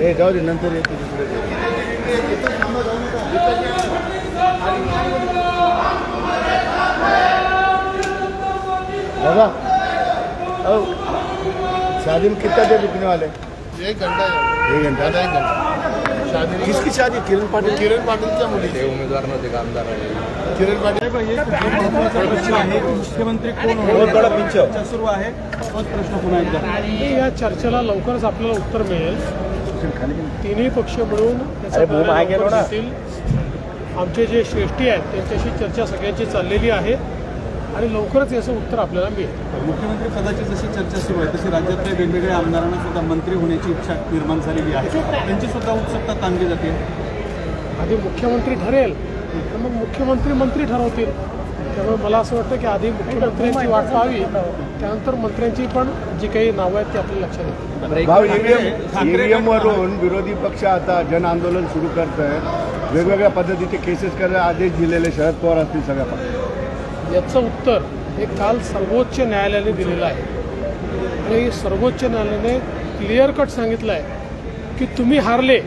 नाही जाऊ दे नंतर येते दुसरं दादा ओ शादी में कितना देर रुकने वाले एक घंटा है एक घंटा? आधा एक घंटा. शादी किसकी शादी? किरण पाटिल. किरण पाटील क्या मुली ते उमेदवार नव्हते का आमदार आहे? किरण पाटील. प्रश्न आहे. की मुख्यमंत्री कोण बहुत बड़ा पिंच. है। चर्चा सुरू आहे. तोच प्रश्न पुन्हा एकदा. या चर्चेला लवकरच आपल्याला उत्तर मिळेल. तिन्ही पक्ष मिळून आमचे जे श्रेष्ठी आहेत त्यांच्याशी चर्चा सगळ्यांची चाललेली आहे. आणि लवकरच याचं उत्तर आपल्याला मिळेल. मुख्यमंत्री पदाची जशी चर्चा सुरू आहे तशी राज्यातल्या वेगवेगळ्या आमदारांना सुद्धा मंत्री होण्याची इच्छा निर्माण झालेली आहे. त्यांची सुद्धा उत्सुकता ताणली जाते. आधी मुख्यमंत्री ठरेल तर मग मुख्यमंत्री मंत्री ठरवतील. त्यामुळे मला असं वाटतं की आधी मुख्यमंत्र्यांची वाट पाहावी त्यानंतर मंत्र्यांची पण जी काही नावं आहेत ती आपल्या लक्षात येतील. भाऊ ठाकरे- ईव्हीएम ठाकरे ईव्हीएम वरून विरोधी पक्ष आता जन आंदोलन सुरू करत आहेत वेगवेगळ्या पद्धतीचे केसेस करायला आदेश दिलेले शरद पवार असतील सगळ्या पक्षाचे. याचं उत्तर हे काल सर्वोच्च न्यायालयाने दिलेलं आहे. आणि सर्वोच्च न्यायालयाने क्लिअर कट सांगितलं आहे की तुम्ही हारले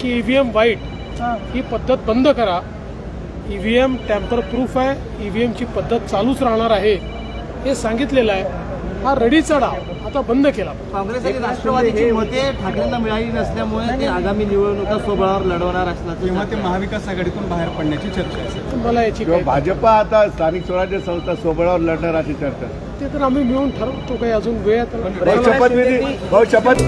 की ई व्ही एम वाईट ही पद्धत बंद करा. E V M tamper proof आहे ई व्ही एमची पद्धत चालूच राहणार आहे. हे सांगितलेलं आहे. हा रडीचा डाव आता बंद केला. काँग्रेस आणि राष्ट्रवादीची मते ठाकरेंना मिळाली नसल्यामुळे ते आगामी निवडणुका स्वबळावर लढवणार असल्याचं तेव्हा ते महाविकास आघाडीतून बाहेर पडण्याची चर्चा मला याची किंवा काही भाजपा आता स्थानिक स्वराज्य संस्था सोबळावर लढणार अशी चर्चा. ते तर आम्ही मिळून ठरवतो काही अजून वेळ आहे तर- भाऊ शपथविधी भाऊ शपथ